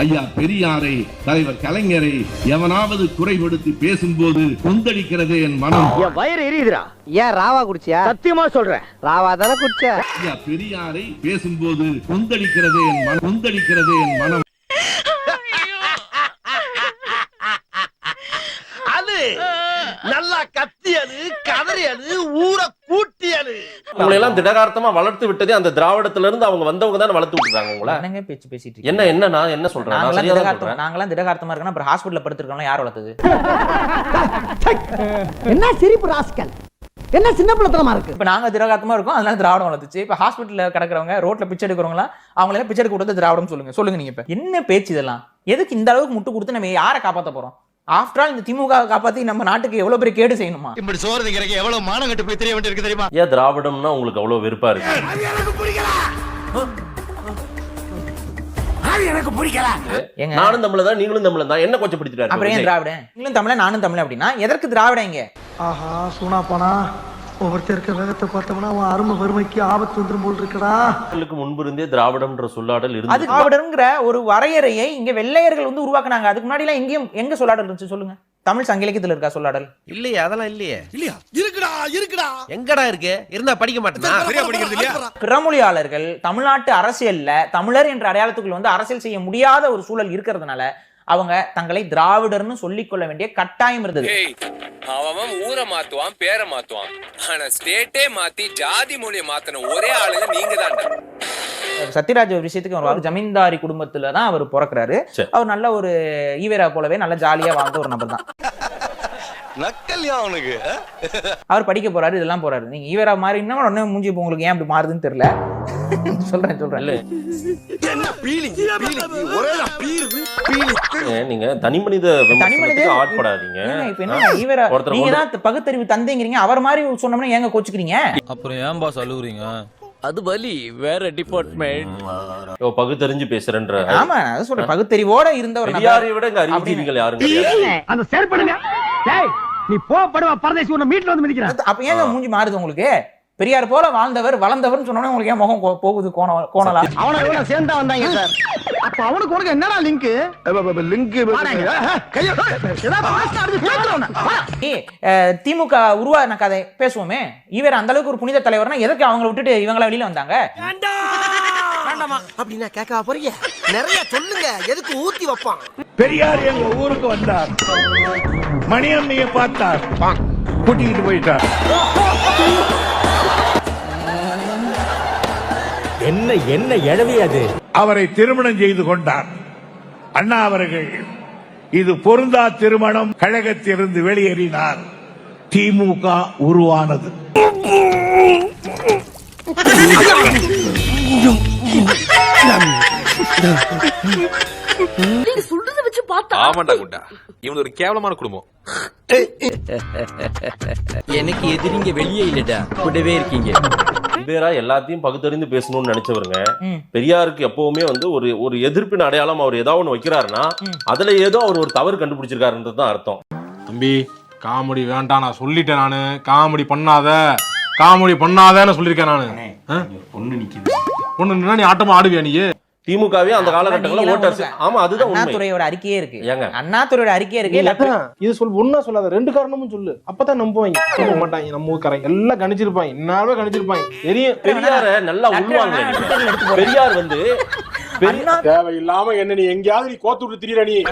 ஐயா பெரியாரை தலைவர் கலைஞரை எவனாவது குறைபடுத்தி பேசும்போது கொந்தளிக்கிறதே என் மனம். என் வயிறு எரியுதுடா. ஏன் ராவா குடிச்சியா? சத்தியமா சொல்றேன். ராவா தானே குடிச்ச. ஐயா பெரியாரை பேசும்போது கொந்தளிக்கிறதே என் மனம் கொந்தளிக்கிறதே என் மனம். அது நல்லா கத்தியது கதறியது ஊரை கூட்டியது உங்களை எல்லாம் திடகார்த்தமா வளர்த்து விட்டதே அந்த திராவிடத்துல இருந்து அவங்க வந்தவங்க தானே வளர்த்து விட்டுறாங்க உங்களை? என்னங்க பேச்சு பேசிட்டு? என்ன என்ன நான் என்ன சொல்றேன்? நான் நாங்களாம் திடகார்த்தமா இருக்கணும் அப்புறம் ஹாஸ்பிட்டல்ல படுத்திருக்கோம் யார் வளர்த்தது? என்ன சிரிப்பு ராஸ்கல்? என்ன சின்ன பிள்ளைத்தனமா இருக்கு? இப்ப நாங்க திடகார்த்தமா இருக்கோம் அதனால திராவிடம் வளர்த்துச்சு. இப்ப ஹாஸ்பிட்டல்ல கிடக்குறவங்க ரோட்ல பிச்சை எடுக்கிறவங்க அவங்கள எல்லாம் பிச்சை எடுக்க கொடுத்து திராவிடம் சொல்லுங்க. சொல்லுங்க நீங்க இப்ப. என்ன பேச்சு இதெல்லாம்? எதுக்கு இந்த அளவுக்கு முட்டு கொடுத்து நம்ம யாரை காப்பாத்த போறோம்? ஆஃப்டர் ஆல் இந்த திமுக காப்பாத்தி நம்ம நாட்டுக்கு எவ்வளவு பெரிய கேடு செய்யணுமா? இப்படி சோறு திங்கிறக்கு எவ்வளவு மானம் கட்டு போய் தெரிய வேண்டியிருக்கு தெரியுமா? ஏன் திராவிடம்னா உங்களுக்கு அவ்வளவு வெறுப்பா இருக்கு? ஏங்க. நானும் தமிழ் தான் நீங்களும் தமிழ் தான் என்ன கொச்சப்படுத்திட்டாரு அப்புறம் ஏன் விஜய்? திராவிடன்? நீங்களும் தமிழ நானும் தமிழ் அப்படின்னா எதற்கு திராவிடம் இங்க? ஆஹா சூனா போனா ஒவ்வொருத்தர் இருக்க வேகத்தை பார்த்தோம்னா அவன் அருமை வறுமைக்கு ஆபத்து வந்துரும் போல் இருக்கடா. மக்களுக்கு முன்பு இருந்தே திராவிடம்ன்ற சொல்லாடல் அது இருந்து திராவிடங்கிற ஒரு வரையறையை இங்க வெள்ளையர்கள் வந்து உருவாக்குனாங்க. அதுக்கு முன்னாடி எல்லாம் எங்கேயும் எங்க சொல்லாடல் இருந்துச்சு சொல்லுங்க? தமிழ் சங்க இலக்கியத்துல இருக்கா சொல்லாடல்? இல்லையே அதெல்லாம் இல்லையே. இல்லையா? இருக்குடா இருக்குடா. எங்கடா இருக்கு? இருந்தா படிக்க மாட்டேனா சரியா படிக்கிறது இல்லையா? பிறமொழியாளர்கள் தமிழ்நாட்டு அரசியல்ல தமிழர் என்ற அடையாளத்துக்குள்ள வந்து அரசியல் செய்ய முடியாத ஒரு சூழல் இருக்கிறதுனால அவங்க தங்களை திராவிடர்னு சொல்லிக் கொள்ள வேண்டிய கட்டாயம் இருந்தது. அவன் ஊரை மாத்துவான் பேரை மாத்துவான். ஆனா ஸ்டேட்டே மாத்தி ஜாதி மொழியை மாத்தின ஒரே ஆளுங்க நீங்க தான்டா சத்யராஜ் ஒரு விஷயத்துக்கு வருவார். ஜமீன்தாரி குடும்பத்துல தான் அவர் பிறக்கிறாரு. அவர் நல்ல ஒரு ஈவேரா போலவே நல்ல ஜாலியா வாழ்ந்த ஒரு நபர் தான். நக்கல்யா அவனுக்கு? அவர் படிக்க போறாரு இதெல்லாம் போறாரு. நீங்க ஈவேரா மாதிரி இன்னும் உடனே மூஞ்சி இப்ப உங்களுக்கு ஏன் அப்படி மாறுதுன்னு தெரியல. சொல்றேன் சொல்றேன். நீங்க தனி மனித தனி மனித ஆட்படாதீங்க இப்ப என்ன ஒருத்தரை நீங்க தான் பகுத்தறிவு தந்தைங்கிறீங்க அவர் மாதிரி சொன்னோம்னா ஏங்க கோச்சுக்கிறீங்க? அப்புறம் ஏன் பாஸ் அழுகுறீங்க அது வலி வேற டிபார்ட்மெண்ட் ஓ, பகுத்தறிஞ்சு பேசுறேன்ற. ஆமா நான் சொல்றேன். பகுத்தறிவோட இருந்த ஒரு நபர் பெரியாரை விட இங்க அறிவுஜீவிகள் யாரும் கிடையாது. அந்த செயற்படுங்க டேய் நீ போ படுவா பரதேசி உன்னை மீட்ல வந்து மிதிக்கிறேன். அப்ப ஏங்க மூஞ்சி மாறுது உங்களுக்கு? பெரியார் போல வாழ்ந்தவர் வளர்ந்தவர்னு சொன்னோன்னே உங்களுக்கு ஏன் முகம் கோ- போகுது கோண கோணலா? அவனை இவனை சேர்ந்தா வந்தாங்க சார்? அப்ப அவனுக்கு உனக்கு என்னடா லிங்க்? லிங்க் திமுக உருவான கதை பேசுவோமே. இவர் அந்த அளவுக்கு ஒரு புனித தலைவர்னா எதுக்கு அவங்கள விட்டுட்டு இவங்கள வெளியில வந்தாங்க? அப்படின்னா கேட்க போறீங்க. நிறைய சொல்லுங்க. எதுக்கு ஊத்தி வைப்பான்? பெரியார் எங்க ஊருக்கு வந்தார். மணியம்மையை பார்த்தார். கூட்டிக்கிட்டு போயிட்டார். என்ன என்ன எழவி அது? அவரை திருமணம் செய்து கொண்டார். அண்ணா அவர்கள் இது பொருந்தா திருமணம் கழகத்திலிருந்து வெளியேறினார். திமுக உருவானது. ஆமாண்டா குண்டா. இவன் ஒரு கேவலமான குடும்பம். எனக்கு எதிரிங்க வெளியே இல்லடா. கூடவே இருக்கீங்க. பேரா எல்லாத்தையும் பகுத்தறிந்து பேசணும்னு நினைச்சவருங்க. பெரியாருக்கு எப்பவுமே வந்து ஒரு ஒரு எதிர்ப்பின் அடையாளம் அவர் ஏதாவது ஒண்ணு வைக்கிறாருன்னா அதுல ஏதோ அவர் ஒரு தவறு கண்டுபிடிச்சிருக்காருன்றது தான் அர்த்தம். தம்பி காமெடி வேண்டாம் நான் சொல்லிட்டேன் நானு. காமெடி பண்ணாத. காமெடி பண்ணாதன்னு சொல்லியிருக்கேன் நானு. பொண்ணு நிக்குது. பொண்ணு நின்னா நீ ஆட்டமா ஆடுவியா நீ? திமுகவே அந்த காலகட்டங்களில் ஓட்டர்ஸ் ஆமா அதுதான் உண்மை அண்ணாதுரையோட அறிக்கையே இருக்கு ஏங்க அண்ணாதுரையோட அறிக்கையே இருக்கு இல்ல இது சொல் ஒன்னா சொல்லாத ரெண்டு காரணமும் சொல்லு அப்பதான் நம்புவாங்க சொல்ல மாட்டாங்க நம்ம ஊர்க்காரங்க எல்லாம் கணிச்சிருப்பாங்க இன்னாலுமே கணிச்சிருப்பாங்க தெரியும் பெரியார நல்லா உள்வாங்க. பெரியார் வந்து தேவையில்லாம என்ன நீ எங்கேயாவது நீ கோத்து விட்டு திரியற நீ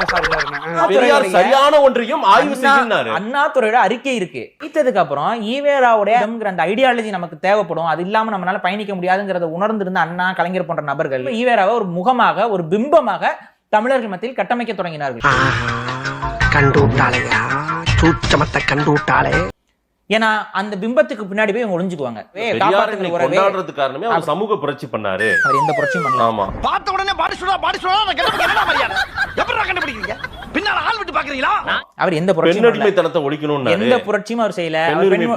பெரியார் சரியான ஒன்றையும் ஆய்வு அண்ணா- செய்யினாரு அண்ணாதுரையோட அறிக்கை இருக்கு. ஈத்ததுக்கு அப்புறம் ஈவேராவுடைய அந்த ஐடியாலஜி நமக்கு தேவைப்படும். அது இல்லாம நம்மளால பயணிக்க முடியாதுங்கிறத உணர்ந்திருந்த அண்ணா கலைஞர் போன்ற நபர்கள் ஈவேராவை ஒரு முகமாக ஒரு பிம்பமாக தமிழர்கள் மத்தியில் கட்டமைக்க தொடங்கினார்கள். கண்டு விட்டாளே ஏன்னா அந்த பிம்பத்துக்கு பின்னாடி போய் இவங்க ஒளிஞ்சுக்குவாங்க. காரணமே அவர் சமூக புரட்சி பண்ணாரு. அவர் எந்த புரட்சியும் பண்ணல. ஆமா. பார்த்த உடனே பாடி சொல்லா பாடி மரியாதை? எப்படி கண்டுபிடிக்கிறீங்க? பின்னால ஆள் விட்டு பாக்குறீங்களா? அவர் எந்த புரட்சியும் பண்ணல. பெண்ணடிமைத்தனத்தை ஒழிக்கணும்னாரு. எந்த புரட்சியும் அவர் செய்யல. பெண்ணுரிமை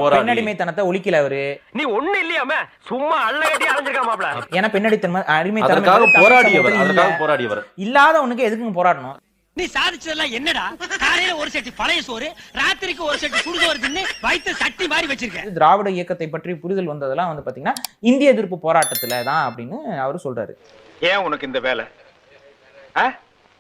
ஒழிக்கல அவரு. நீ ஒண்ணு இல்லையாம? சும்மா அள்ள கட்டி அலைஞ்சிருக்கா மாப்ள ஏன்னா பெண்ணடித்தன்மை அடிமைத்தன்மை அதற்காக தமிழ் போராடியவர் சமூகத்துல அதற்காக இல்ல. போராடியவர். இல்லாதவனுக்கு எதுக்குங்க போராடணும்? நீ சாதிச்சதெல்லாம் என்னடா? காலையில ஒரு செட்டு பழைய சோறு ராத்திரிக்கு ஒரு செட்டு சுடுசோறு தின்னு வயிற்று சட்டி மாதிரி வச்சிருக்க. திராவிட இயக்கத்தை பற்றி புரிதல் வந்ததெல்லாம் வந்து பாத்தீங்கன்னா இந்திய எதிர்ப்பு போராட்டத்துல தான் அப்படின்னு அவர் சொல்றாரு. ஏன் உனக்கு இந்த வேலை?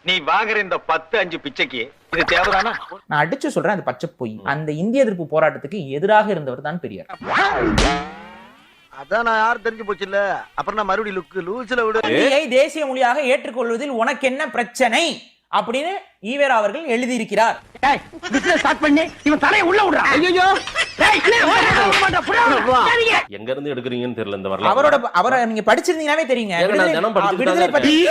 நீ வாங்குற இந்த பத்து அஞ்சு பிச்சைக்கு இது தேவைதானா? நான் அடிச்சு சொல்றேன் அது பச்சை பொய். அந்த இந்திய எதிர்ப்பு போராட்டத்துக்கு எதிராக இருந்தவர் தான் பெரியார். அதான் நான் யாரும் தெரிஞ்சு போச்சு இல்ல அப்புறம் நான் மறுபடியும் லுக்கு லூசில விடு. தேசிய மொழியாக ஏற்றுக்கொள்வதில் உனக்கு என்ன பிரச்சனை? அப்படின்னு ஈவேரா அவர்கள் எழுதியிருக்கிறார். பிசினஸ் ஸ்டார்ட் பண்ணி இவன் தலையை உள்ள விடுறான். ஐயோ எங்க இருந்து எடுக்கிறீங்கன்னு தெரியல இந்த வரலாறு. அவரோட அவரை நீங்க படிச்சிருந்தீங்கன்னாவே தெரியுங்க. விடுதலை- பற்றி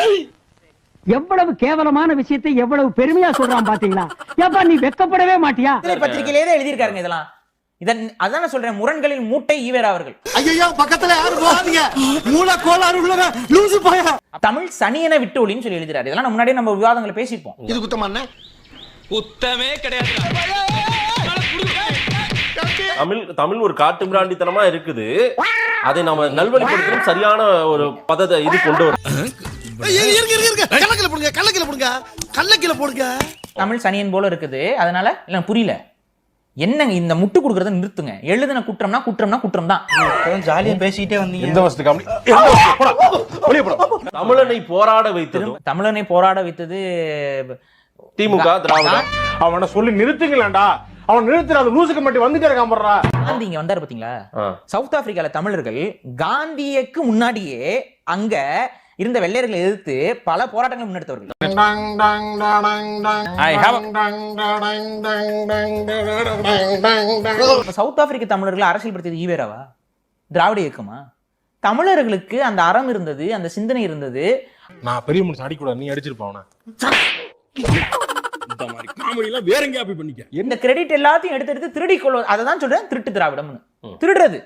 எவ்வளவு கேவலமான விஷயத்தை எவ்வளவு பெருமையா சொல்றான் பாத்தீங்களா? ஏப்பா நீ வெக்கப்படவே மாட்டியா? விடுதலை பத்திரிகையிலே தான் எழுதியிருக்காருங்க இதெல்லாம். இதன் அதான் சொல்றேன் முரண்களின் மூட்டை ஈவேரா அவர்கள். ஐயோ பக்கத்துல யாரும் போகாதீங்க? மூல கோளாறு உள்ளவ லூசு போயா. தமிழ் சனியன விட்டு ஒளின்னு சொல்லி எழுதுறாரு. இதெல்லாம் நம்ம முன்னாடியே நம்ம விவாதங்களை பேசியிருப்போம் இது குத்தமா குத்தமே கிடையாது. தமிழ் தமிழ் ஒரு காட்டு மிராண்டித்தனமா இருக்குது. அதை நம்ம நல்வழிப்படுத்தணும் சரியான ஒரு பதத்தை இது கொண்டு வரும். கள்ளக்கில போடுங்க கள்ளக்கில போடுங்க. தமிழ் சனியன் போல இருக்குது. அதனால இல்ல புரியல. என்னங்க இந்த முட்டு கொடுக்கறத நிறுத்துங்க. எழுதின குற்றம்னா குற்றம்னா குற்றம் தான் ஜாலியா பேசிக்கிட்டே வந்தீங்க. எந்த வருஷத்து காமெடி போடா வெளியே போடா. தமிழனை போராட வைத்ததும் தமிழனை போராட வைத்தது திமுக திராவிடம் அவனை சொல்லி நிறுத்துங்களேன்டா. அவன் நிறுத்துற அந்த லூசுக்கு மட்டும் வந்துட்டே இருக்கான் போடுறா காந்தி இங்க வந்தாரு பாத்தீங்களா. சவுத் ஆப்பிரிக்கால தமிழர்கள் காந்தியக்கு முன்னாடியே அங்க இருந்த வெள்ளையர்களை எதிர்த்து பல போராட்டங்களை முன்னெடுத்தவர்கள் சவுத் ஆப்பிரிக்க தமிழர்களை அரசியல்படுத்தியது ஈவேராவா திராவிட இயக்கமா தமிழர்களுக்கு அந்த அறம் இருந்தது அந்த சிந்தனை இருந்தது நான் பெரிய மனுஷன் அடிக்கூடாது நீ அடிச்சிருப்ப அவனை இந்த மாதிரி காமெடி எல்லாம் வேற எங்கேயா போய் பண்ணிக்க இந்த கிரெடிட் எல்லாத்தையும் எடுத்து எடுத்து திருடி கொள்வது அதை தான் சொல்றேன் திருட்டு திராவிடம்னு திருடுறது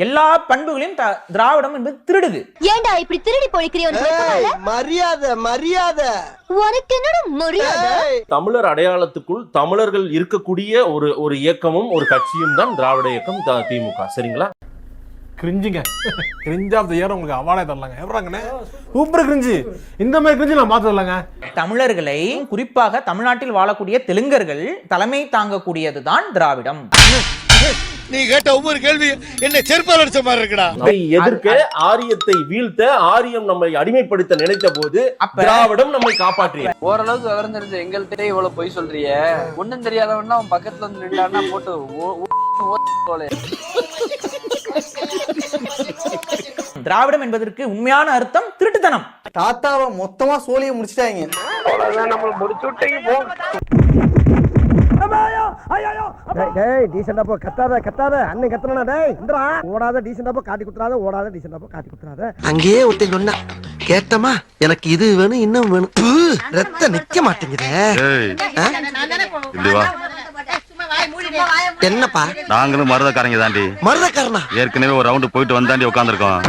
எல்லா பண்புகளையும் த- திராவிடம் என்பது திருடுது. ஏன்டா இப்படி திருடி பொழிக்கிறிய மரியாதை மரியாதை. உனக்கு மரியாதை? தமிழர் அடையாளத்துக்குள் தமிழர்கள் இருக்கக்கூடிய ஒரு ஒரு இயக்கமும் ஒரு கட்சியும் தான் திராவிட இயக்கம் திமுக. சரிங்களா? கிரிஞ்சுங்க. கிரிஞ்ச் ஆஃப் த இயர் உங்களுக்கு அவார்டே தரலாங்க. எப்படாங்கண்ணே சூப்பர் கிரிஞ்சு. இந்த மாதிரி கிரிஞ்சு நான் பார்த்து வரலங்க. தமிழர்களை குறிப்பாக தமிழ்நாட்டில் வாழக்கூடிய தெலுங்கர்கள் தலைமை தாங்கக்கூடியது தான் திராவிடம். நீ கேட்ட ஒவ்வொரு கேள்வி என்ன செருப்பால் அடிச்ச மாதிரி இருக்குடா. எதிர்க்க ஆரியத்தை வீழ்த்த ஆரியம் நம்மை அடிமைப்படுத்த நினைத்த போது திராவிடம் நம்மை காப்பாற்றிய ஓரளவுக்கு விவரம் தெரிஞ்ச எங்கள்கிட்ட இவ்வளவு பொய் சொல்றிய. ஒண்ணும் தெரியாதவன்னா அவன் பக்கத்துல வந்து நின்றான்னா போட்டு போலே திராவிடம் என்பதற்கு உண்மையான அர்த்தம் திருட்டுத்தனம். தாத்தாவை மொத்தமா சோழியை முடிச்சிட்டாங்க. டேய் டீசெண்டா போ கத்தாத கத்தாத. அண்ணன் கத்தனா டேய் இந்தரா ஓடாத டீசெண்டா போ காட்டி குத்துறாத ஓடாத டீசெண்டா போ காட்டி குத்துறாத. அங்கேயே ஒருத்தன் சொன்னா கேட்டமா எனக்கு இது வேணும் இன்னும் வேணும். பு, ரத்தம் நிக்க மாட்டேங்குதே. என்னப்பா? நாங்களும் மருதக்காரங்க தாண்டி. மருதக்காரனா? ஏற்கனவே ஒரு ரவுண்டு போயிட்டு வந்தாண்டி உட்காந்துருக்கோம்